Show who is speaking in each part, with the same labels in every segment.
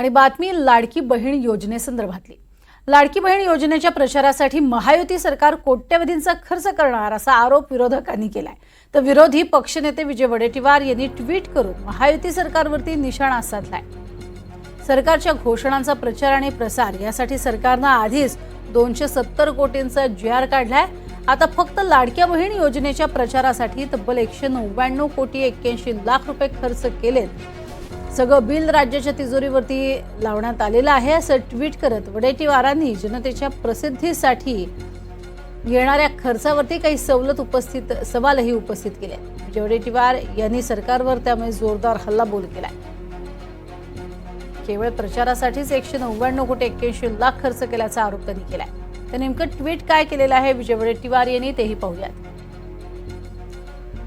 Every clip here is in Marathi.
Speaker 1: आणि बातमी लाडकी बहीण योजनेसंदर्भातली. लाडकी बहीण योजनेच्या प्रचारासाठी महायुती सरकार कोट्यवधींचा खर्च करणार असा आरोप विरोधकांनी केलाय. तर विरोधी पक्षनेते विजय वडेट्टीवार यांनी ट्विट करून महायुती सरकारवरती निशाणा साधलाय. सरकारच्या घोषणांचा प्रचार आणि प्रसार यासाठी सरकारनं आधीच दोनशे सत्तर कोटींचा जी आर काढलाय. आता फक्त लाडक्या बहीण योजनेच्या प्रचारासाठी तब्बल एकशे नव्याण्णव कोटी एक्क्याऐंशी लाख रुपये खर्च केलेत. सगळं बिल राज्याच्या तिजोरीवरती लावण्यात आलेलं आहे असं ट्विट करत वडेट्टीवारांनी जनतेच्या प्रसिद्धीसाठी येणाऱ्या खर्चावरती काही सवलत उपस्थित सवालही उपस्थित केले विजय म्हणजे वडेट्टीवार यांनी सरकारवर त्यामुळे जोरदार हल्लाबोल केलाय. केवळ प्रचारासाठीच एकशे नव्याण्णव कोटी एक्क्याऐंशी लाख खर्च केल्याचा आरोप त्यांनी केलाय. तर नेमकं ट्विट काय केलेलं आहे? विजय वडेट्टीवार यांनी तेही पाहूयात.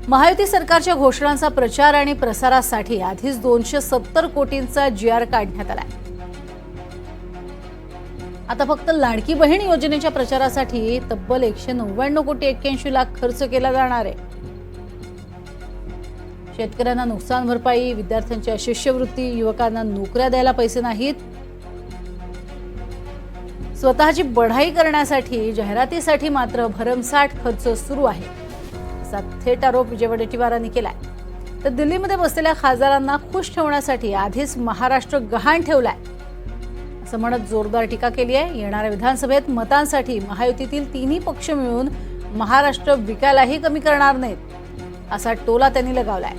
Speaker 1: महायुती सरकारच्या घोषणांचा प्रचार आणि प्रसारासाठी आधीच दोनशे सत्तर कोटींचा जी आर काढण्यात आलाय. आता फक्त लाडकी बहीण योजनेच्या प्रचारासाठी तब्बल एकशे नव्याण्णव कोटी एक्क्याऐंशी लाख खर्च केला जाणार आहे. शेतकऱ्यांना नुकसान भरपाई विद्यार्थ्यांच्या शिष्यवृत्ती युवकांना नोकऱ्या द्यायला पैसे नाहीत. स्वतःची बढाई करण्यासाठी जाहिरातीसाठी मात्र भरमसाठ खर्च सुरू आहे. असा थेट आरोप विजय वडेट्टीवारांनी केलाय. तर दिल्लीमध्ये बसलेल्या खासदारांना खुश ठेवण्यासाठी आधीच महाराष्ट्र गहाण ठेवलाय. असं म्हणत जोरदार टीका केली आहे. येणाऱ्या विधानसभेत मतांसाठी महायुतीतील तिन्ही पक्ष मिळून महाराष्ट्र विकायलाही कमी करणार नाहीत असा टोला त्यांनी लगावलाय.